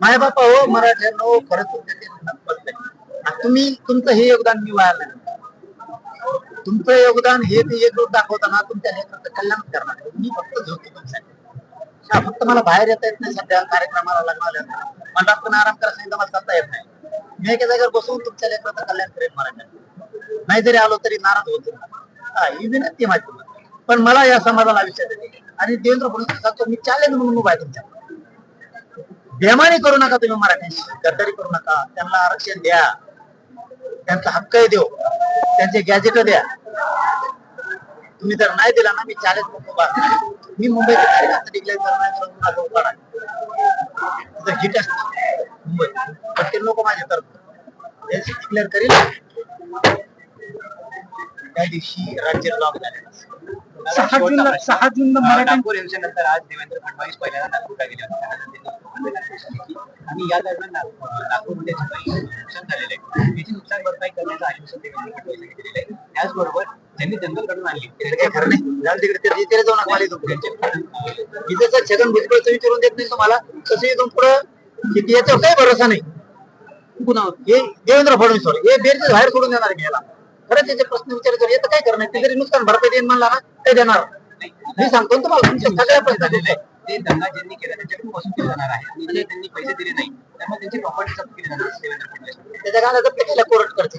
माय बापा हो मराठ्यांनो हो, खरंच तुम्ही तुमचं हे योगदान मी वाया तुमचं योगदान हे ते एकजूट दाखवताना तुमच्या लेकराचं कल्याण करणार मी फक्त झोपतो तुमच्यासाठी फक्त मला बाहेर येता येत नाही सध्या कार्यक्रमाला लागणार मला पण आराम करा सांगितलं मला चालता येत नाही. मी एका जागेवर बसून तुमच्या लेकराचं कल्याण करेन मराठ्या नाही जरी आलो तरी नाराज होतो हा ही विनंती माहिती पण मला या समाजाला विषय आणि देवेंद्र फडणवीस मी चॅलेंज म्हणून उभा आहे तुमच्या बेमानी करू नका तुम्ही मराठ्यांशी. गद्दारी करू नका. त्यांना आरक्षण द्या. त्यांचा हक्क देऊ त्यांचे गॅजेट द्या. तुम्ही जर नाही दिला ना मी चॅलेंज उभा मी मुंबई कार्यकर्ता डिक्लेअर करणार उभा जर हिट असत. मुंबई पण ते लोक माझ्या तर. डिक्लेअर करील त्या दिवशी राज्य लॉक झाले सहा जूनला सहा जूनला मराठा नागपूर यांच्यानंतर आज देवेंद्र फडणवीस पहिल्यांदा नागपूरला गेले होते. त्यानंतर त्यांनी. आणि या दरम्यान नाग- नागपूरमध्ये जे काही नुकसान झालेलं आहे त्याची नुकसान भरपाई करण्याचं आश्वासन देवेंद्र फडणवीस यांनी दिलेलं आहे. त्याचबरोबर त्यांनी दंगल घडून आणली काही खरं नाही तिकडे जाऊ नका मला इथून पुढे. त्यांचे मी जसं छगन विचारून देत नाही तुम्हाला तसं इथून पुढं किती याच्यावर काही भरोसा नाही. पुन्हा हे देवेंद्र फडणवीस हे बेरचे बाहेर सोडून देणार आहे याला. खरं त्याचे प्रश्न विचारायचे येतं काय करणार? ते जरी नुकसान भरपाई देईन म्हणला ना ते देणार. मी सांगतो ना तुम्हाला तुमच्या सगळ्या प्रश्न झालेलं आहे ते दंगा ज्यांनी केला त्यांच्याकडून वसूल केले जाणार आहे. आणि जे त्यांनी पैसे दिले नाही. त्यामुळे त्यांची प्रॉपर्टी जप्त केली जाणार देवेंद्र फडणवीस. त्याच्या गाण्यात जप्त केला कोर्ट करते.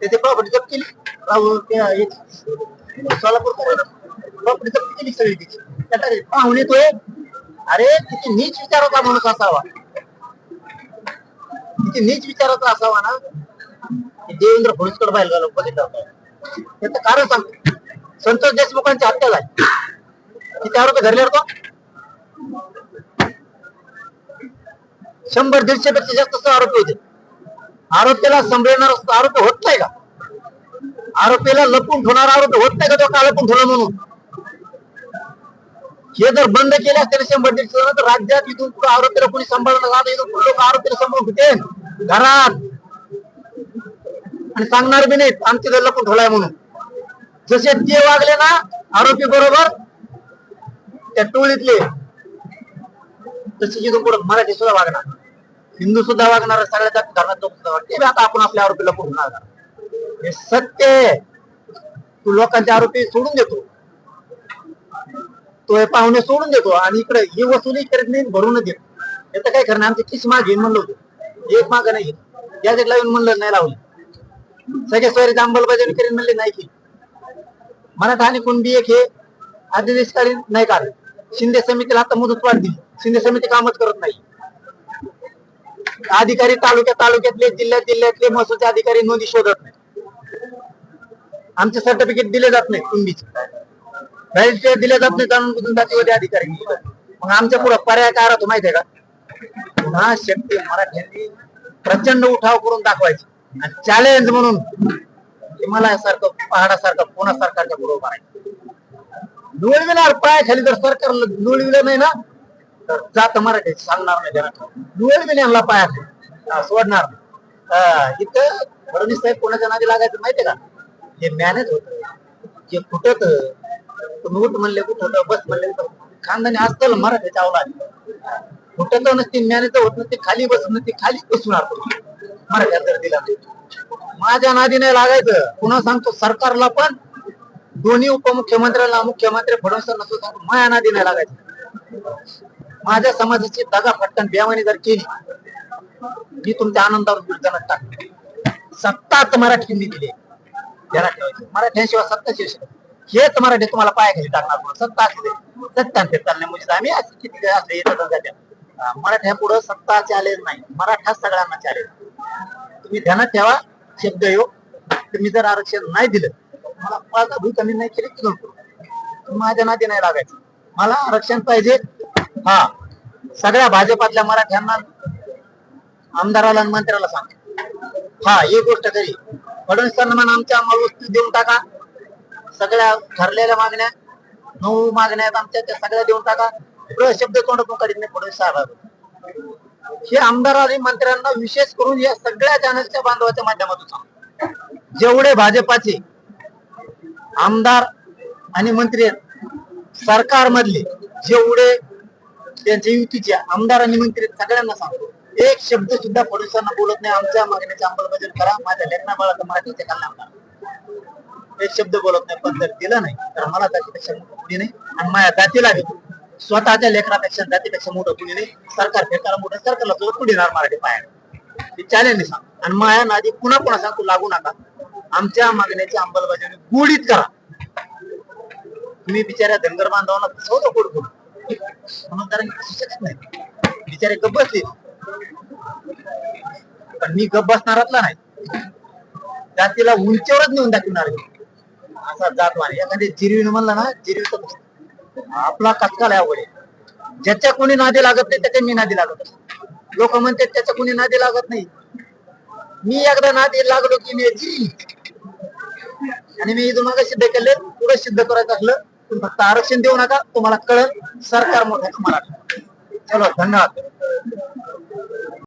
त्याची प्रॉपर्टी जप्त केली. राहुल सोलापूर प्रॉपर्टी जप्त केली सगळी तिची त्याला पाहुणे तो अरे किती नीच विचाराचा माणूस असावा. किती नीच विचाराचा असावा ना. की देवेंद्र फडणवीसकडे बाहेर घालून बघितलं त्याचं कारण सांगतो संतोष देशमुखांची हत्या झाली. किती आरोपी धरले होतो? शंभर दीडशे पेक्षा जास्त आरोपी होते. आरोपीला संभळणार आरोपी होत नाही का? आरोपीला लपून ठेवणारा आरोपी होत नाही का तो का लपून ठेवला म्हणून? हे जर बंद केले असते शंभर दीडशे जण तर राज्यात इथून पुढे आरोपीला कोणी सांभाळणार इथून पुढे लोक आरोपीला सांभाळून होते घरात. आणि सांगणार बी नाहीत. आमचे जर लपून ठेवलाय म्हणून. जसे ते वागले ना आरोपी बरोबर त्या टोळीतले तसे इथून पुढे मराठी सुद्धा वागणार. हिंदू सुद्धा वागणार सगळ्या जाती धर्मात सुद्धा वाटते आता आपण आपल्या आरोपीला पुढे करणार हे सत्य आहे. तू लोकांचे आरोपी सोडून देतो. तो हे पाहुणे सोडून देतो आणि इकडे ही वसुली करत नाही भरूनच देतो. याचं काय करणार आमची किस माग म्हणलं होतं. एक माग नाही. या जेटला लावून म्हणलं नाही लावली. सगळ्या स्वारी अंमलबजावणी करीन म्हणले नाही की. मराठा आणि कुणबी एक हे आदेशकालीन नाही कारण शिंदे समितीला आता मुदत वाढ दिली शिंदे समिती कामच करत नाही. अधिकारी तालुक्या तालुक्यातले जिल्ह्यात जिल्ह्यातले महसूलचे अधिकारी नोंदी शोधत नाही आमचे सर्टिफिकेट दिले जात नाही कुणबीचे. रजिस्टर दिले जात नाही जाणून बुजून जातीवादी अधिकारी. मग आमच्या पुढे पर्याय काय राहतो माहितीये का? पुन्हा शक्ती मराठ्यांनी प्रचंड उठाव करून दाखवायचे. चॅलेंज म्हणून हिमालयासारखं पहाडासारखं पुन्हा सरकारच्या बरोबर आहे राहायचं. निवडविणार पाय खाली जर सरकार निवडविलं नाही ना तर जात मराठी सांगणार नाही जरा निवडविल यांना पाया सोडणार नाही. इथं फडणवीस साहेब कोणाच्या नादी लागायचं माहितीये का? जे मॅनेज होत. जे फुटत तुम्ही उठ म्हणले कुठं बस म्हणले तर खानदानी असतं मराठी चावला फुटत नसते मॅनेज होत नसते खाली बस नसते खाली बसणार मराठ्यात जर दिला नाही. माझ्या नादी नाही लागायचं. पुन्हा सांगतो सरकारला पण दोन्ही उपमुख्यमंत्र्यांना मुख्यमंत्री फडणवीसांना सुद्धा सांगतो माझ्या नादी नाही लागायचं. माझ्या समाजाची दगा फटकन बेमानी जर केली मी तुमच्या आनंदावर बिरजनक टाकते. सत्ताच मराठींनी दिली. जरा ठेवायची. मराठ्यांशिवाय सत्ता शिवसेना हेच मराठी तुम्हाला पायाखाली टाकणार. सत्ता असले सत्ता ते म्हणजे आम्ही असं किती असले येतात जात्या मराठ्या पुढे सत्ता चॅलेंज नाही. मराठा सगळ्यांना चॅलेंज तुम्ही ध्यानात ठेवा शब्द योग तुम्ही जर आरक्षण नाही दिलं मला पाच कमी नाही केली की माझ्या नाते नाही लागायचं. मला आरक्षण पाहिजे. हा. सगळ्या भाजपातल्या मराठ्यांना आमदाराला मंत्र्याला सांग. हा एक गोष्ट तरी. फडणवीस म्हणा आमच्या आम्हाला वस्तू देऊन टाका. सगळ्या ठरलेल्या मागण्या नऊ मागण्या आहेत आमच्या त्या सगळ्या देऊन टाका. शब्द तोंडातून करीत नाही फडणवीस साहेब हे आमदार आणि मंत्र्यांना विशेष करून या सगळ्या चॅनलच्या बांधवाच्या माध्यमातून सांग जेवढे भाजपाचे आमदार आणि मंत्री आहेत सरकारमधले जेवढे त्यांच्या युतीचे आमदार आणि मंत्री सगळ्यांना सांगतो. एक शब्द सुद्धा पोलिसांना बोलत नाही आमच्या मागण्याचे अंमलबजावणी करा माझ्या लेखना बाळाचं मराठीचे कल्याण एक शब्द बोलत नाही पण जर दिलं नाही तर मला जातीपेक्षा मोठं नाही आणि माझ्या जातीला घेतो स्वतःच्या लेकरापेक्षा जातीपेक्षा मोठं कुणी नाही सरकार फेकायला मोठं सरकारला जोर कुणी येणार मराठी पाया ते चॅलेंज सांग. आणि माया नादी पुन्हा पुन्हा सांगतो लागू नका. आमच्या मागण्याची अंमलबजावणी गुढीत करा. तुम्ही बिचाऱ्या धनगर बांधवांना फसवतो कोण कोण? म्हणून कारण नाही. बिचारे गप्प बसले पण मी गप्प बसणारातला नाही. जातीला उंचीवरच नेऊन दाखवणार असा जात जातवान एखाद्या जिरवीनं म्हणलं ना जिरवी तर आपला कचकाला अवघड आहे. ज्याच्या कोणी नादी लागत नाही त्याच्या मी नादी लागत लोक म्हणतात त्याच्या कोणी नादी लागत नाही. मी एकदा नादी लागलो की मी आणि मी इथून मागे सिद्ध केले पुढे सिद्ध करायचं असलं तुम्ही फक्त आरक्षण देऊ नका तुम्हाला कळेल सरकार मोठं तुम्हाला चलो धन्यवाद.